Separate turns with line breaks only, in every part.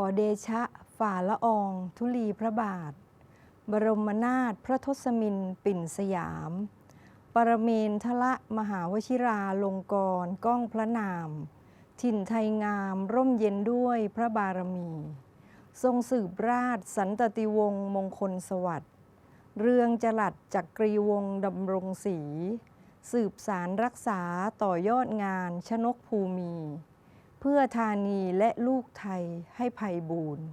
อเดชะฝ่าละอองธุลีพระบาท บรมนาถพระทศมินปิ่นสยาม ปรเมนทละมหาวชิราลงกรก้องพระนาม ถิ่นไทยงามร่มเย็นด้วยพระบารมี ทรงสืบราชสันตติวงศ์มงคลสวัสดิ์เรืองจรัดจักกรีวงศ์ดำรงศรีสืบสารรักษาต่อยอดงานชนกภูมิ เพื่อธานีและลูกไทยให้ภัยบูรณ์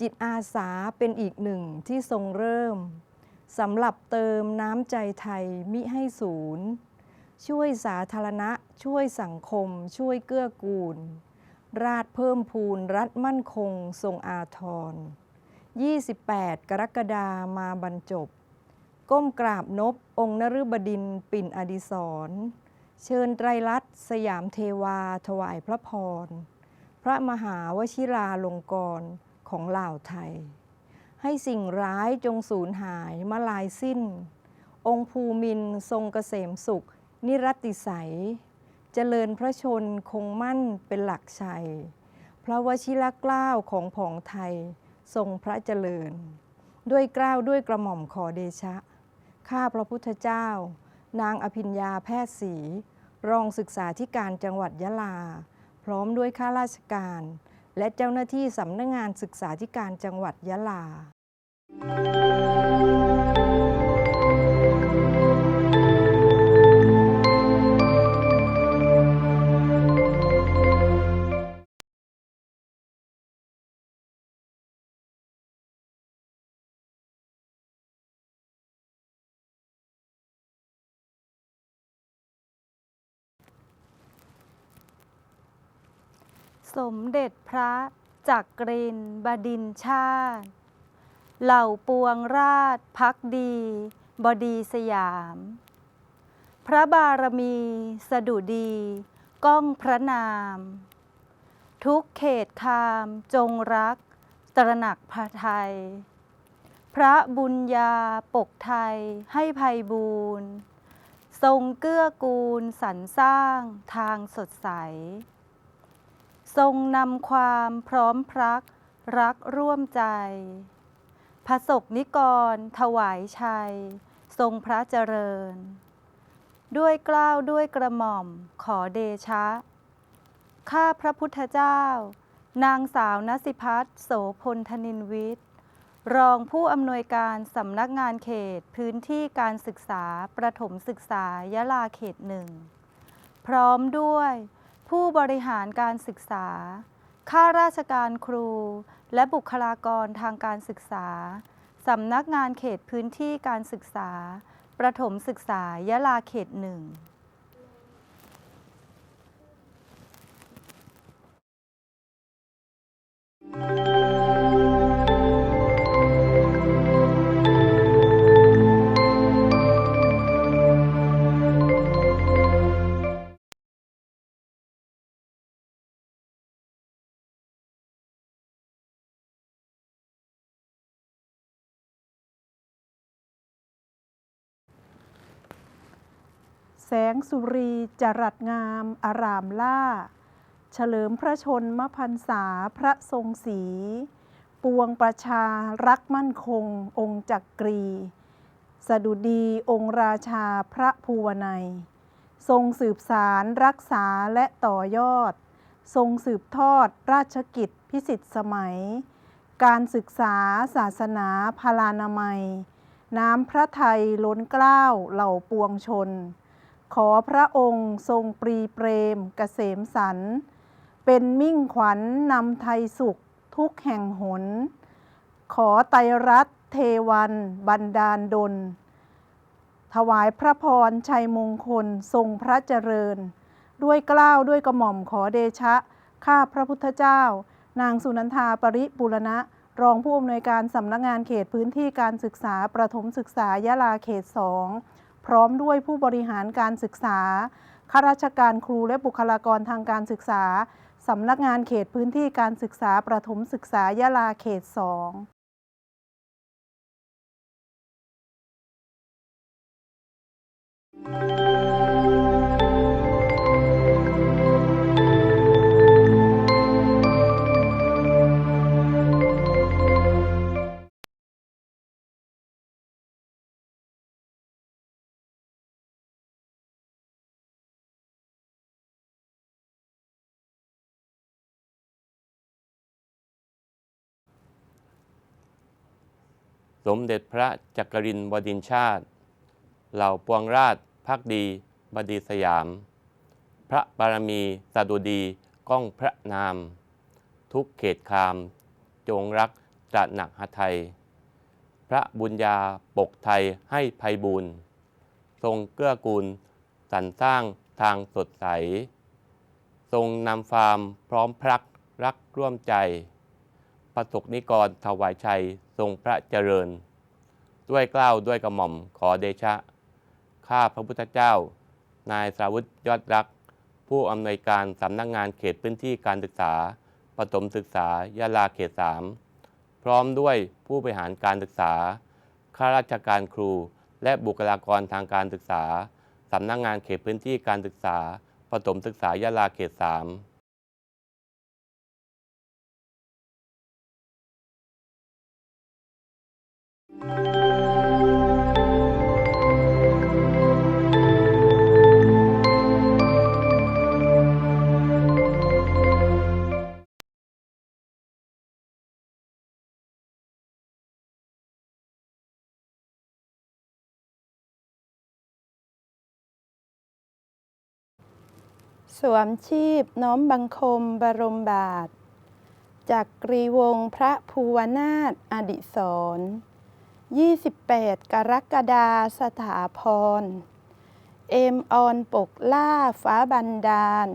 จิตอาสาเป็นอีกหนึ่งที่ทรงเริ่มสำหรับเติมน้ำใจไทยมิให้สูญช่วยสาธารณะ ช่วยสังคม ช่วยเกื้อกูล ราชเพิ่มพูนรัฐมั่นคงทรงอาทร 28 กรกฎามาบรรจบ ก้มกราบนบองค์นฤบดินปิ่นอดิศร เชิญไตรลัตน์สยามเทวาถวายพระพร พระมหาวชิราลงกรณ์ของลาวไทย ให้สิ่งร้ายจงสูญหายมาลายสิ้น องค์ภูมินทร์ทรงเกษมสุข นิรัตติสัยเจริญพระชนคงมั่นเป็นหลักชัย พระวชิรเกล้าของผองไทยทรงพระเจริญ ด้วยเกล้าวด้วยกระหม่อมขอเดชะ ข้าพระพุทธเจ้า นางอภิญญาแพทย์ศรี รองศึกษาธิการจังหวัดยะลา พร้อมด้วยข้าราชการ และเจ้าหน้าที่สำนักงงานศึกษาธิการจังหวัดยะลา
สมเด็จพระจักรินบดินชาติ เหล่าปวงราชพักดี บดีสยาม พระบารมีสดุดี ก้องพระนาม ทุกเขตคามจงรัก ตระหนักพระไทย พระบุญญาปกไทยให้ภัยบูรณ์ทรงเกื้อกูลสรรสร้างทางสดใส ทรงนำความพร้อมพรักรักร่วมใจพระศกนิกร ถวายชัย ทรงพระเจริญ ด้วยเกล้าวด้วยกระหม่อมขอเดชะ ข้าพระพุทธเจ้า นางสาวนสิพัฒนโสพลธนินวิทย์ รองผู้อำนวยการสำนักงานเขตพื้นที่การศึกษาประถมศึกษายะลาเขตหนึ่ง พร้อมด้วย ผู้บริหารการศึกษา ข้าราชการครู และบุคลากรทางการศึกษา สำนักงานเขตพื้นที่การศึกษา ประถมศึกษายะลาเขตหนึ่ง
แสงสุรีจรัสงามอารามล่า เฉลิมพระชนมพรรษาพระทรงศรีปวงประชารักมั่นคง องค์จักกรี สดุดีองค์ราชาพระภูวนัย ทรงสืบสารรักษาและต่อยอด ทรงสืบทอดราชกิจพิสิทธิสมัย การศึกษาศาสนาพลานามัย น้ำพระไทยล้นเกล้าเหล่าปวงชน ขอพระองค์ทรงปรีเปรมเกษมสันเป็นมิ่งขวัญนนำไทยสุขทุกแห่งหน ขอไตรรัตน์เทวันบันดาลดล ถวายพระพรชัยมงคลทรงพระเจริญ ด้วยกล้าวด้วยกระหม่อมขอเดชะ ข้าพระพุทธเจ้า นางสุนันทาปริปุรณะ รองผู้อำนวยการสำนักงานเขตพื้นที่การศึกษาประถมศึกษายะลาเขตสอง พร้อมด้วยผู้บริหารการศึกษาข้าราชการครูและบุคลากรทางการศึกษา สำนักงานเขตพื้นที่การศึกษาประถมศึกษายะลาเขต 2
สมเด็จพระจักรินทร์บดินชาติ เหล่าปวงราชพักดีบดีสยาม พระบารมีสดุดีก้องพระนาม ทุกเขตคาม จงรักตระหนักหไทย พระบุญญาปกไทยให้ภัยบุญทรงเกื้อกูลสรรสร้างทางสดใส ทรงนำฟาร์มพร้อมพรักรักร่วมใจ ระสบนิกรถวายชัยทรงพระเจริญ ด้วยเกล้าวด้วยกระหม่อมขอเดชะ ข้าพระพุทธเจ้า นายสาวุธยอดรัก ผู้อำนวยการสำนักงงานเขตพื้นที่การศึกษาประถมศึกษายาลาเขต3พร้อมด้วยผู้บริหารการศึกษา ข้าราชการครู และบุคลากรทางการศึกษาสำนักงงานเขตพื้นที่การศึกษาประถมศึกษายาลาเขต3
สวมชีพน้อมบังคมบรมบาท จากกรีวงศ์พระภูวนาถอดิศร 28 กรกฎาสถาพร เอมออนปกล่าฟ้าบันดาล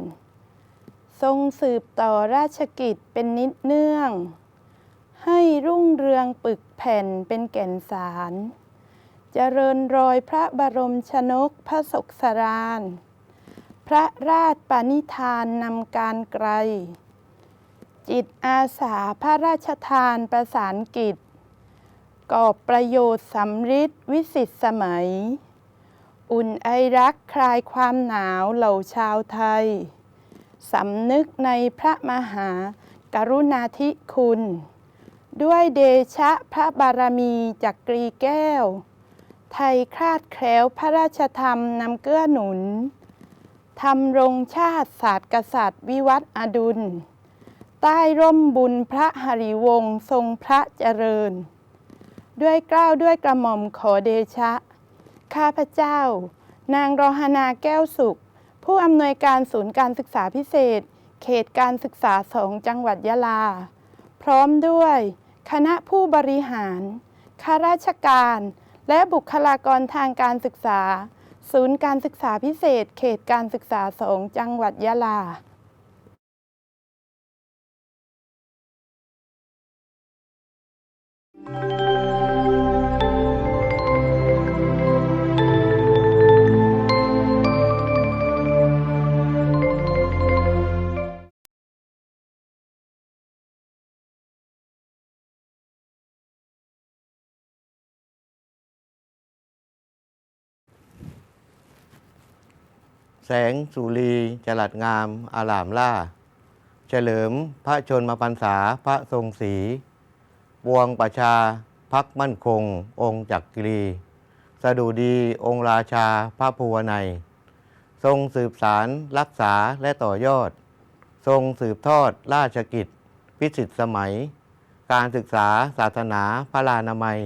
ทรงสืบต่อราชกิจเป็นนิดเนื่อง ให้รุ่งเรืองปึกแผ่นเป็นแก่นสารเจริญรอยพระบรมชนกพระศกสราน พระราชปณิธานนำการไกล จิตอาสาพระราชทานประสานกิจ กอบประโยชน์สำริดวิสิตสมัย อุ่นไอรักคลายความหนาวเหล่าชาวไทย สำนึกในพระมหากรุณาธิคุณ ด้วยเดชะพระบารมีจักกรีแก้ว ไทยคลาดแคล้วพระราชธรรมนำเกื้อหนุนทำรงชาติศาสตร์กษัตริย์วิวัฒน์อดุล ใต้ร่มบุญพระหริวงศ์ทรงพระเจริญ ด้วยเกล้าวด้วยกระหม่อมขอเดชะ ข้าพเจ้า นางรหนาแก้วสุข ผู้อำนวยการศูนย์การศึกษาพิเศษ เขตการศึกษาสองจังหวัดยะลา พร้อมด้วย คณะผู้บริหาร ข้าราชการ และบุคลากรทางการศึกษา ศูนย์การศึกษาพิเศษ เขตการศึกษาสองจังหวัดยะลา
แสงสุรีจรัสงาม อารามล่า เฉลิมพระชนมพรรษาพระทรงศรีบวงประชาพักมั่นคง องค์จักรีสดุดีองค์ราชาพระภูวนัย ทรงสืบสารรักษาและต่อยอด ทรงสืบทอดราชกิจ พิสิทธิสมัย การศึกษาศาสนาพระลานามัย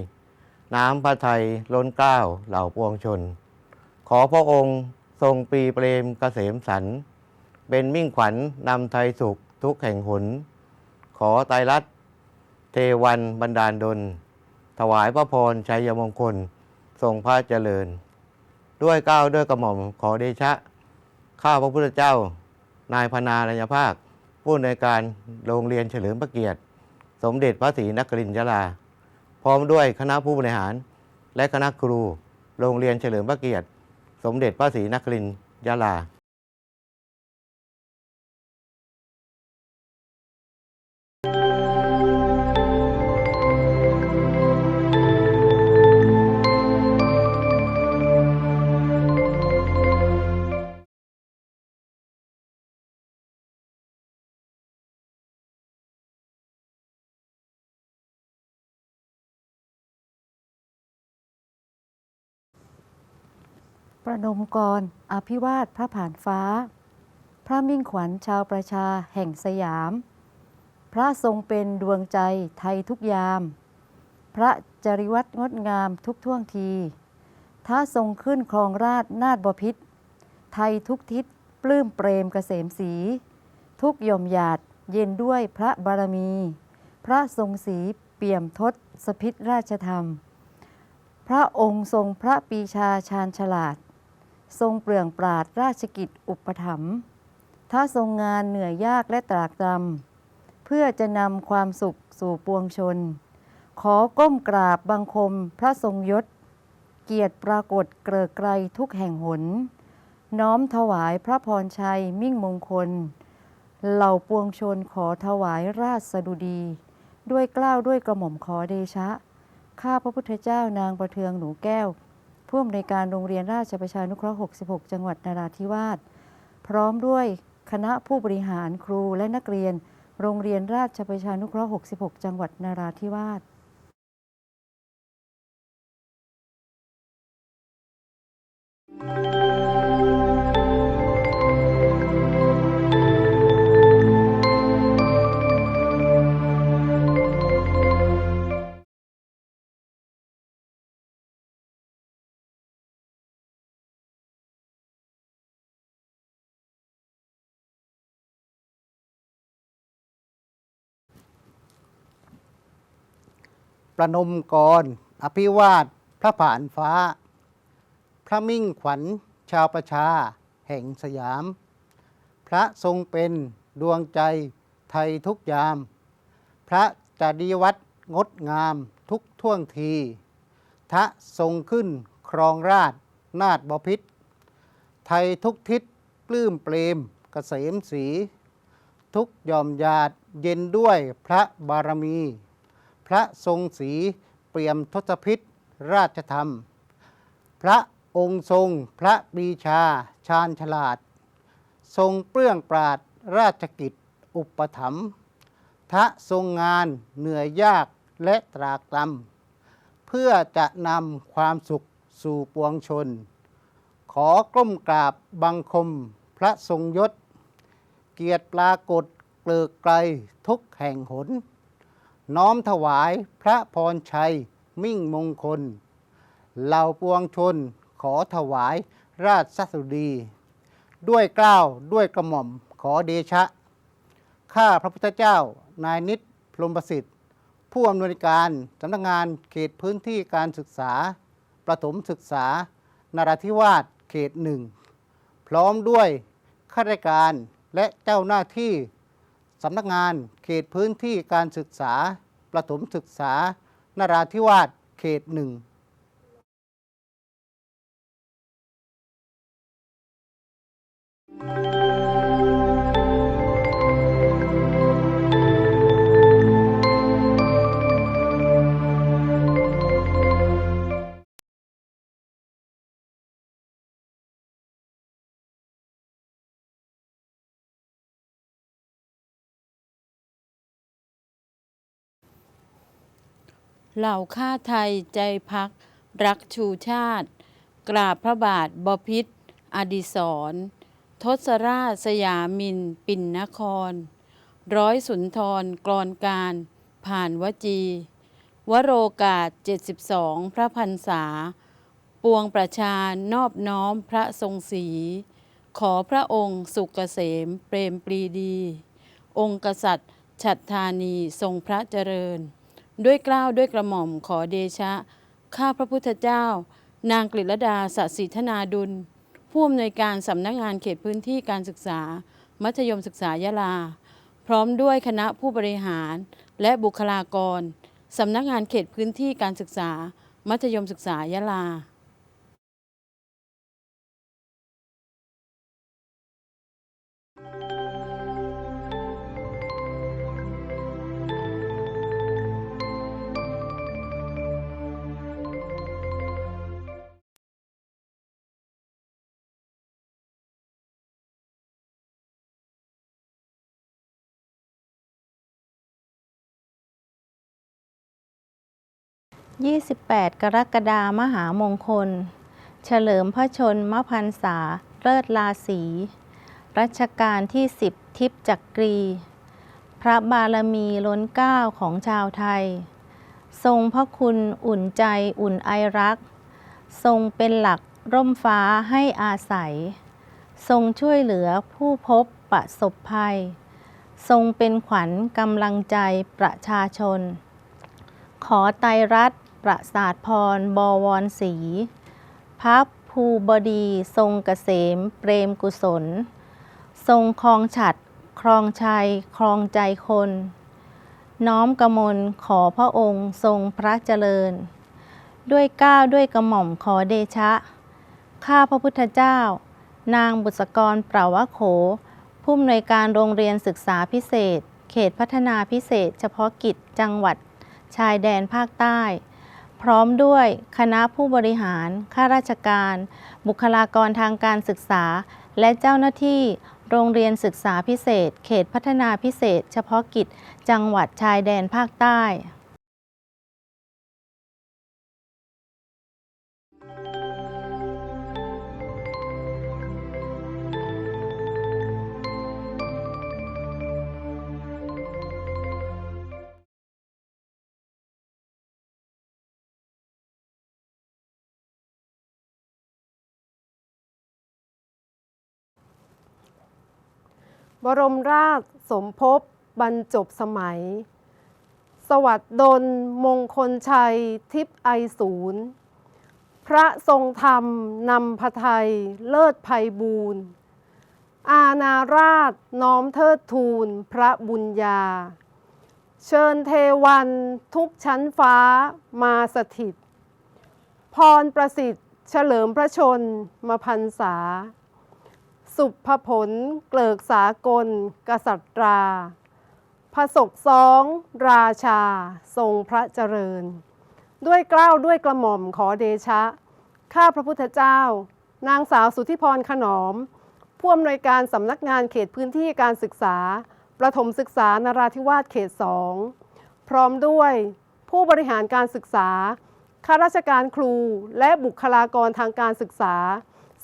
น้ำพระไทยล้นเกล้าเหล่าปวงชน ขอพระองค์ ทรงปีเปรมเกษมสัน เป็นมิ่งขวัญนำไทยสุขทุกแห่งหน ขอไตรรัตน์เทวันบันดาลดล ถวายพระพรชัยมงคล ทรงพระเจริญ ด้วยเก้าวด้วยกระหม่อมขอเดชะ ข้าพระพุทธเจ้า นายพนารัญภาค ผู้ในวยการโรงเรียนเฉลิมพระเกียรติ สมเด็จพระศรีนครินทรา พร้อมด้วยคณะผู้บริหาร และคณะครู โรงเรียนเฉลิมพระเกียรติ สมเด็จพระศรีนครินทร์ยะลา
ประนมกร อภิวาทพระผ่านฟ้า พระมิ่งขวัญชาวประชาแห่งสยาม พระทรงเป็นดวงใจไทยทุกยาม พ
ระจริวัตรงดงามทุกท่วงทีท้าทรงขึ้นครองราชนาถบพิษ ไทยทุกทิศปลื้มเปรมเกษมสี ทุกยมหยาดเย็นด้วยพระบารมี พระทรงศรีเปี่ยมทศสพิษราชธรรม พระองค์ทรงพระปีชาชาญฉลาด ทรงเปลืองปราดราชกิจอุปถัมภ์ถ้าทรงงานเหนื่อยยากและตรากตรำเพื่อจะนำความสุขสู่ปวงชน ขอก้มกราบบังคมพระทรงยศ เกียรติปรากฏเกริกไกรทุกแห่งหน น้อมถวายพระพรชัยมิ่งมงคล เหล่าปวงชนขอถวายราชสดุดี ด้วยกล้าวด้วยกระหม่อมขอเดชะ ข้าพระพุทธเจ้านางประเทืองหนูแก้ว ผู้อำนวยการโรงเรียนราชประชานุเคราะห์ 66 จังหวัดนราธิวาส พร้อมด้วยคณะผู้บริหารครูและนักเรียน โรงเรียนราชประชานุเคราะห์ 66 จังหวัดนราธิวาส
ประนมกร อภิวาทพระผ่านฟ้า พระมิ่งขวัญชาวประชา แห่งสยาม พระทรงเป็นดวงใจไทยทุกยาม พระจดีวัดงดงามทุกท่วงที ทะทรงขึ้นครองราชนาถบพิษ ไทยทุกทิศปลื้มเปรมเกษมสี ทุกยอมญาติเย็นด้วยพระบารมี พระทรงศีเปี่ยมทศพิษราชธรรม พระองค์ทรงพระปรีชาชาญฉลาด ทรงเปลื้องปราดราชกิจอุปถัมภ์ทะทรงงานเหนื่อยยากและตรากตรำเพื่อจะนำความสุขสู่ปวงชน ขอกล้มกราบบังคมพระทรงยศ เกียรติปรากฏเกลือกไกลทุกแห่งหน น้อมถวายพระพรชัยมิ่งมงคล เหล่าปวงชนขอถวายราชสุดี ด้วยกล้าวด้วยกระหม่อมขอเดชะ ข้าพระพุทธเจ้านายนิตพรมประสิทธิ์ ผู้อำนวยการสำนักงานเขตพื้นที่การศึกษา ประถมศึกษา นราธิวาสเขตหนึ่ง พร้อมด้วยข้าราชการและเจ้าหน้าที่ สำนักงานเขตพื้นที่การศึกษา ประถมศึกษา นราธิวาสเขตหนึ่ง
เหล่าข้าไทยใจพัก รักชูชาติ กราบพระบาทบพิษอดิศรทศราชสยามิน ปิ่นนคร ร้อยสุนทรกรอนการ ผ่านวจี วโรกาส72 พระพันษา ปวงประชานอบน้อมพระทรงศรีขอพระองค์สุกเกษมเปรมปรีดี องค์กษัตริย์ฉัตรธานีทรงพระเจริญ ด้วยกล้าวด้วยกระหม่อมขอเดชะ ข้าพระพุทธเจ้า นางกฤษดาสศิธนาดุล ผู้อำนวยการสำนักงานเขตพื้นที่การศึกษา มัธยมศึกษายะลา พร้อมด้วยคณะผู้บริหาร และบุคลากรสำนักงานเขตพื้นที่การศึกษา มัธยมศึกษายะลา
28 กรกฎามหามงคล เฉลิมพระชนมพรรษาเลิศลาสีรัชกาลที่ 10 ทิพย์จักรี พระบารมีล้นเกล้าของชาวไทย ทรงพระคุณอุ่นใจอุ่นไอรัก ทรงเป็นหลักร่มฟ้าให้อาศัย ทรงช่วยเหลือผู้พบประสบภัย ทรงเป็นขวัญกำลังใจประชาชน ขอไตรัต ประสาทพรบวรศรีพระภูบดีทรงเกษม เปรมกุศล ทรงครองฉัดครองชัยครองใจคน น้อมกมลขอพระองค์ทรงพระเจริญ ด้วยก้าวด้วยกระหม่อมขอเดชะ ข้าพระพุทธเจ้า นางบุษกรเปล่าวะโข ผู้อำนวยการโรงเรียนศึกษาพิเศษ เขตพัฒนาพิเศษ เฉพาะกิจจังหวัด ชายแดนภาคใต้ พร้อมด้วยคณะผู้บริหาร ข้าราชการ บุคลากรทางการศึกษา และเจ้าหน้าที่ โรงเรียนศึกษาพิเศษ เขตพัฒนาพิเศษ เฉพาะกิจ จังหวัดชายแดนภาคใต้
บรมราชสมภพบรรจบสมัย สวัสดดลมงคลชัยทิพย์ไอศูนย์พระทรงธรรมนำพระไทยเลิศภัยบูรณ์อาณาราชน้อมเทิดทูลพระบุญญา เชิญเทวันทุกชั้นฟ้ามาสถิต พรประสิทธิ์เฉลิมพระชนมาพันษา สุภผลเกลิกสากล กษัตราพระศกสองราชา ทรงพระเจริญ ด้วยเกล้าวด้วยกระหม่อมขอเดชะ ข้าพระพุทธเจ้า นางสาวสุธิพรขนอม ผู้อำนวยการสำนักงานเขตพื้นที่การศึกษา ประถมศึกษานราธิวาสเขตสองพร้อมด้วยผู้บริหารการศึกษาข้าราชการครูและบุคลากรทางการศึกษา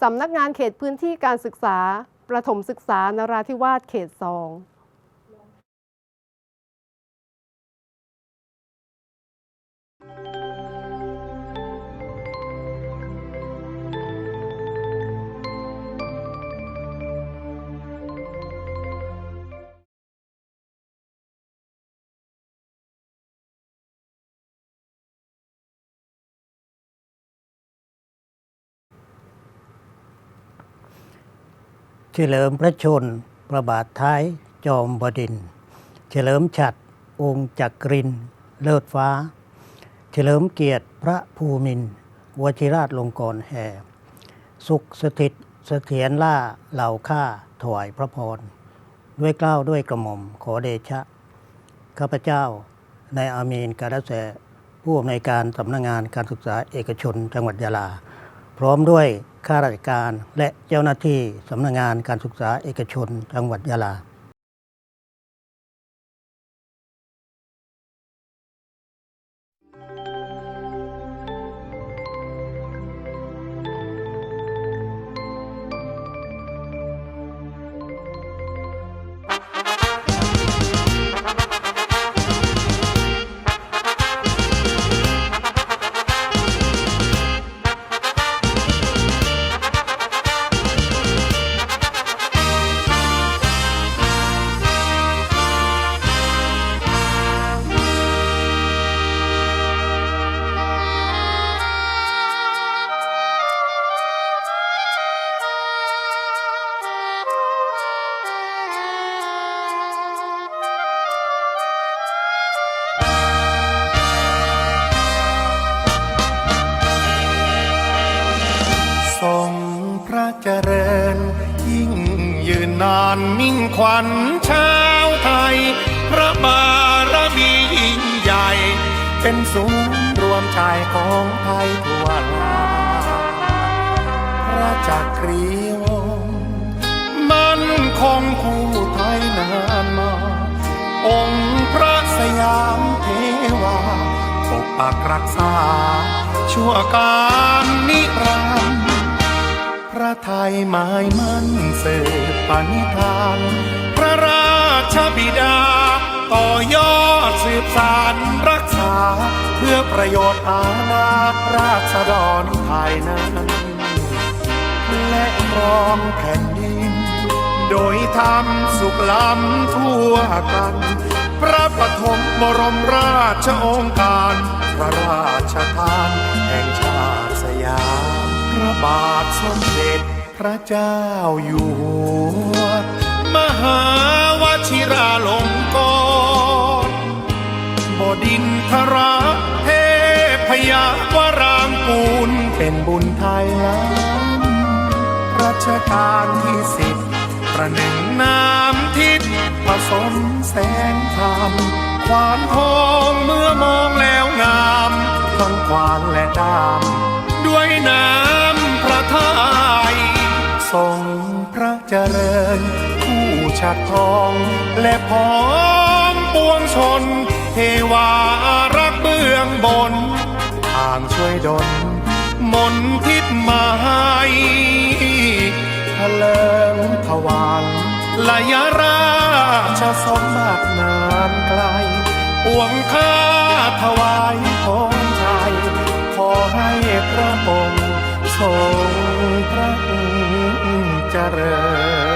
สำนักงานเขตพื้นที่การศึกษา ประถมศึกษานราธิวาสเขตสอง
เฉลิมพระชนพระบาทท้ายจอมบดิน เฉลิมฉัดองค์จักริน เลิศฟ้า เฉลิมเกียรติพระภูมินวชิราชลงกรแห่ สุขสถิตเสถียรล่าเหล่าข้าถวายพระพร ด้วยเกล้าวด้วยกระหม่อมขอเดชะ ข้าพเจ้า ในอามีนการะแสผู้อำนวยการสำนักงานการศึกษาเอกชนจังหวัดยาลา พร้อมด้วย ข้าราชการ และเจ้าหน้าที่สำนักงานการศึกษาเอกชน จังหวัดยาลา
เป็นศูนย์รวมใจของไทยทั่วลาพระจักรีวงศ์มันคงคู่ไทยนานมา องค์พระสยามเทวาปกปักรักษา ชั่วการนิรันดร์พระไทยหมายมั่นสืบปณิธาน พระราชบิดา ต่อยอดสืบสารรักษาคพื่อประโยชน์อาณาราษฎรภายในและครองแผ่นดิน โดยทำสุขล้ำทั่วกัน พระปฐมบรมราชองค์การ พระราชทานแห่งชาติสยามพระบาทสมเด็จพระเจ้าอยู่หัว มหาวชิราลงกรณ์บดินทรเทพยาวรางกูลเป็นบุญไทยล้ำรัชกาลที่สิบประหนึ่งน้ำทิศผสมแสงธรรมควานทองเมื่อมองแล้วงามทั้งควานและดามด้วยน้ำพระทัยทรงพระเจริญ ชัดทอง และพร้อมปวงชน เทวารักเบื้องบนทางช่วยดลมนทิศมาให้เลิงถวานลายราชสมบัตินานไกลปวงข้าถวายพรชัยขอให้พระองค์ทรงพระเจริญ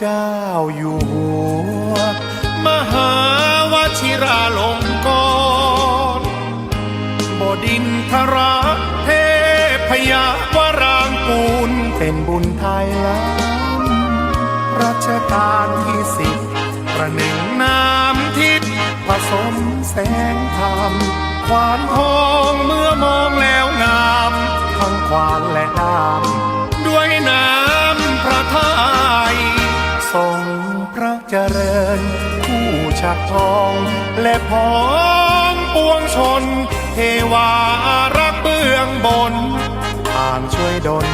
เจ้าอยู่หัว มหาวชิราลงกรณบดินทรเทพยาวรางกูล เป็นบุญไทยล้ำรัชกาลที่สิบประหนึ่งน้ำทิศผสมแสงธรรมควานทองเมื่อมองแล้วงาม ทั้งควานและดาม ทรงพระเจริญ ผู้ชักทองและพ้อมปวงชน เทวารักเบื้องบนทางช่วยดล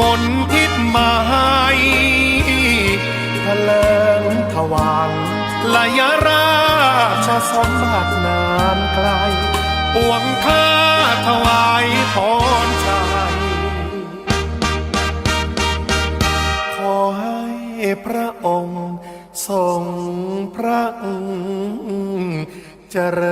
มนทิศมาให้ทะเลิงถวางลายราชสมบัตินานไกล ปวงข้าถวายพร พระองค์ทรงพระเจริญ